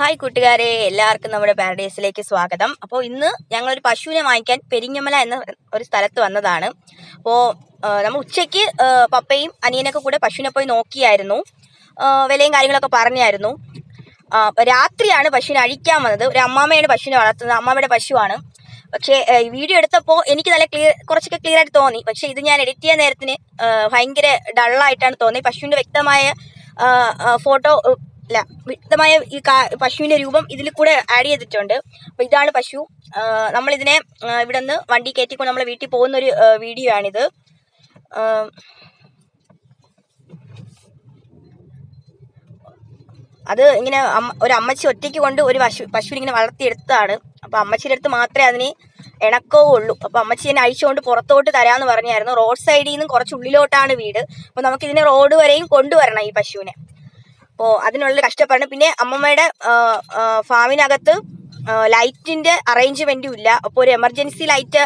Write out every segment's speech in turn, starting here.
Hi കൂട്ടുകാരെ എല്ലാവർക്കും നമ്മുടെ പാരഡൈസിലേക്ക് സ്വാഗതം. അപ്പോൾ ഇന്ന് ഞങ്ങളൊരു പശുവിനെ വാങ്ങിക്കാൻ പെരിങ്ങമല എന്ന ഒരു സ്ഥലത്ത് വന്നതാണ്. അപ്പോൾ നമ്മൾ ഉച്ചയ്ക്ക് പപ്പയും അനിയനൊക്കെ കൂടെ പശുവിനെ പോയി നോക്കിയായിരുന്നു. വിലയും കാര്യങ്ങളൊക്കെ പറഞ്ഞായിരുന്നു. രാത്രിയാണ് പശുവിനെ അഴിക്കാൻ വന്നത്. ഒരു അമ്മാമ്മയാണ് പശുവിനെ വളർത്തുന്നത്. അമ്മാമ്മയുടെ പശുവാണ്. പക്ഷേ വീഡിയോ എടുത്തപ്പോൾ എനിക്ക് നല്ല ക്ലിയർ കുറച്ചൊക്കെ ക്ലിയർ ആയിട്ട് തോന്നി. പക്ഷേ ഇത് ഞാൻ എഡിറ്റ് ചെയ്യാൻ നേരത്തിന് ഭയങ്കര ഡള്ളായിട്ടാണ് തോന്നി. പശുവിന്റെ വ്യക്തമായ ഫോട്ടോ അല്ല വ്യക്തമായ ഈ പശുവിന്റെ രൂപം ഇതിൽ കൂടെ ആഡ് ചെയ്തിട്ടുണ്ട്. അപ്പോൾ ഇതാണ് പശു. നമ്മളിതിനെ ഇവിടെ നിന്ന് വണ്ടി കയറ്റിക്കൊണ്ട് നമ്മൾ വീട്ടിൽ പോകുന്ന ഒരു വീഡിയോ ആണിത്. അത് ഇങ്ങനെ ഒരു അമ്മച്ചി ഒറ്റയ്ക്ക് കൊണ്ട് ഒരു പശു പശുവിനെ ഇങ്ങനെ വളർത്തിയെടുത്തതാണ്. അപ്പോൾ അമ്മച്ചിയുടെ അടുത്ത് മാത്രമേ അതിന് ഇണക്കവും ഉള്ളൂ. അപ്പോൾ അമ്മച്ചി എന്നെ അഴിച്ചുകൊണ്ട് പുറത്തോട്ട് തരാമെന്ന് പറഞ്ഞായിരുന്നു. റോഡ് സൈഡിൽ നിന്നും കുറച്ച് ഉള്ളിലോട്ടാണ് വീട്. അപ്പോൾ നമുക്കിതിനെ റോഡ് വരെയും കൊണ്ടുവരണം ഈ പശുവിനെ. അപ്പോൾ അതിനുള്ള കഷ്ടപ്പാടാണ് പിന്നെ അമ്മമ്മയുടെ ഫാമിനകത്ത് ലൈറ്റിന്റെ അറേഞ്ച്മെന്റും ഇല്ല. അപ്പോൾ ഒരു എമർജൻസി ലൈറ്റ്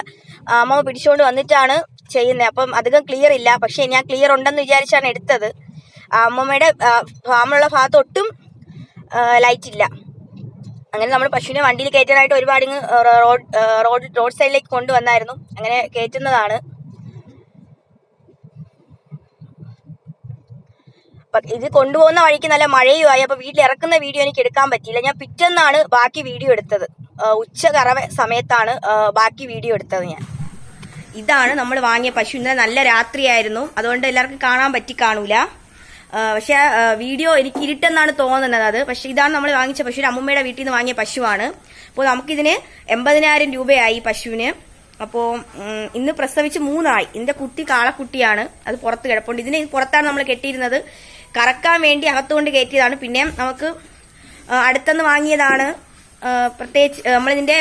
അമ്മമ്മ പിടിച്ചുകൊണ്ട് വന്നിട്ടാണ് ചെയ്യുന്നത്. അപ്പം അധികം ക്ലിയർ ഇല്ല. പക്ഷേ ഞാൻ ക്ലിയർ ഉണ്ടെന്ന് വിചാരിച്ചാണ് എടുത്തത്. അമ്മമ്മയുടെ ഫാമുള്ള ഭാഗത്ത് ഒട്ടും ലൈറ്റ് ഇല്ല. അങ്ങനെ നമ്മൾ പശുവിനെ വണ്ടിയിൽ കയറ്റാനായിട്ട് ഒരുപാട് റോഡ് റോഡ് റോഡ് സൈഡിലേക്ക് കൊണ്ടുവന്നായിരുന്നു. അങ്ങനെ കയറ്റുന്നതാണ്. അപ്പൊ ഇത് കൊണ്ടുപോകുന്ന വഴിക്ക് നല്ല മഴയുമായി അപ്പൊ വീട്ടിൽ ഇറക്കുന്ന വീഡിയോ എനിക്ക് എടുക്കാൻ പറ്റിയില്ല. ഞാൻ പിറ്റെന്നാണ് ബാക്കി വീഡിയോ എടുത്തത്. ഉച്ച കറവ സമയത്താണ് ബാക്കി വീഡിയോ എടുത്തത് ഞാൻ. ഇതാണ് നമ്മൾ വാങ്ങിയ പശു. ഇന്നലെ നല്ല രാത്രിയായിരുന്നു. അതുകൊണ്ട് എല്ലാവർക്കും കാണാൻ പറ്റി കാണൂല. പക്ഷെ വീഡിയോ എനിക്ക് ഇരുട്ടെന്നാണ് തോന്നുന്നത് അത്. പക്ഷെ ഇതാണ് നമ്മൾ വാങ്ങിച്ച പശു അമ്മൂമ്മയുടെ വീട്ടിൽ നിന്ന് വാങ്ങിയ പശുവാണ്. അപ്പോൾ നമുക്കിതിന് എൺപതിനായിരം രൂപയായി പശുവിന്. അപ്പോൾ ഇന്ന് പ്രസവിച്ച് മൂന്നായി. ഇതിന്റെ കുട്ടി കാളക്കുട്ടിയാണ്. അത് പുറത്ത് കിടപ്പുണ്ട്. ഇതിനെ പുറത്താണ് നമ്മൾ കെട്ടിയിരുന്നത്. കറക്കാൻ വേണ്ടി അകത്തുകൊണ്ട് കയറ്റിയതാണ്. പിന്നെ നമുക്ക് അടുത്തന്ന് അടുത്തുനിന്ന് വാങ്ങിയതാണ് പ്രത്യേകിച്ച് നമ്മളിതിന്റെ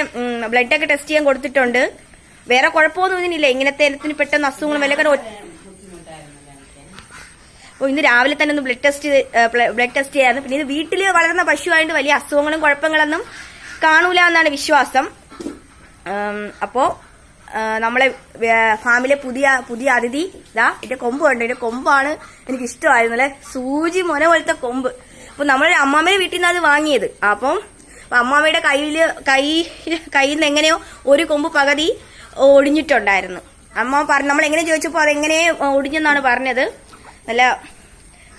ബ്ലഡ് ഒക്കെ ടെസ്റ്റ് ചെയ്യാൻ കൊടുത്തിട്ടുണ്ട്. വേറെ കുഴപ്പമൊന്നും ഇതിനില്ല. ഇങ്ങനത്തെ ഇനത്തിന് പെട്ടെന്ന് അസുഖങ്ങളും വല്ല കാരണം അപ്പോൾ ഇന്ന് രാവിലെ തന്നെ ഒന്ന് ബ്ലഡ് ടെസ്റ്റ് ബ്ലഡ് ടെസ്റ്റ് ചെയ്യായിരുന്നു. പിന്നെ ഇത് വീട്ടിൽ വളർന്ന പശുവായതുകൊണ്ട് വലിയ അസുഖങ്ങളും കുഴപ്പങ്ങളൊന്നും കാണൂല എന്നാണ് വിശ്വാസം. അപ്പോ നമ്മളെ ഫാമിലെ പുതിയ പുതിയ അതിഥി ഇതാ ഇതിന്റെ കൊമ്പ് കണ്ടു? ഇതിന്റെ കൊമ്പാണ് എനിക്ക് ഇഷ്ടമായിരുന്നു അല്ലെ സൂചി മുന പോലത്തെ കൊമ്പ്. അപ്പൊ നമ്മളൊരു അമ്മാമ്മയുടെ വീട്ടിൽ നിന്നാണ് അത് വാങ്ങിയത്. അപ്പം അമ്മാമ്മയുടെ കയ്യിൽ കൈ കയ്യിൽ നിന്ന് എങ്ങനെയോ ഒരു കൊമ്പ് പകുതി ഒടിഞ്ഞിട്ടുണ്ടായിരുന്നു. അമ്മ പറഞ്ഞു നമ്മൾ എങ്ങനെ ചോദിച്ചപ്പോൾ അതെങ്ങനെ ഒടിഞ്ഞെന്നാണ് പറഞ്ഞത്. നല്ല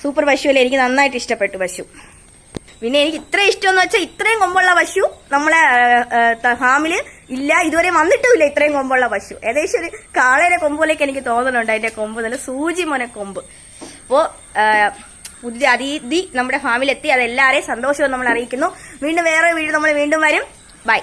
സൂപ്പർ പശു അല്ലേ? എനിക്ക് നന്നായിട്ട് ഇഷ്ടപ്പെട്ടു പശു. പിന്നെ എനിക്ക് ഇത്ര ഇഷ്ടമെന്ന് വെച്ചാൽ ഇത്രയും കൊമ്പുള്ള പശു നമ്മളെ ഫാമിൽ ഇല്ല ഇതുവരെ വന്നിട്ടുമില്ല. ഇത്രയും കൊമ്പുള്ള പശു. ഏകദേശം ഒരു കാളയുടെ കൊമ്പ് പോലെയൊക്കെ എനിക്ക് തോന്നുന്നുണ്ട് അതിന്റെ കൊമ്പ് നല്ല സൂചി മോനെ കൊമ്പ്. അപ്പോ പുതിയ അതിഥി നമ്മുടെ ഫാമിലെത്തി. അതെല്ലാരെയും സന്തോഷവും നമ്മൾ അറിയിക്കുന്നു. വീണ്ടും വേറെ വീട് നമ്മൾ വീണ്ടും വരും. ബൈ.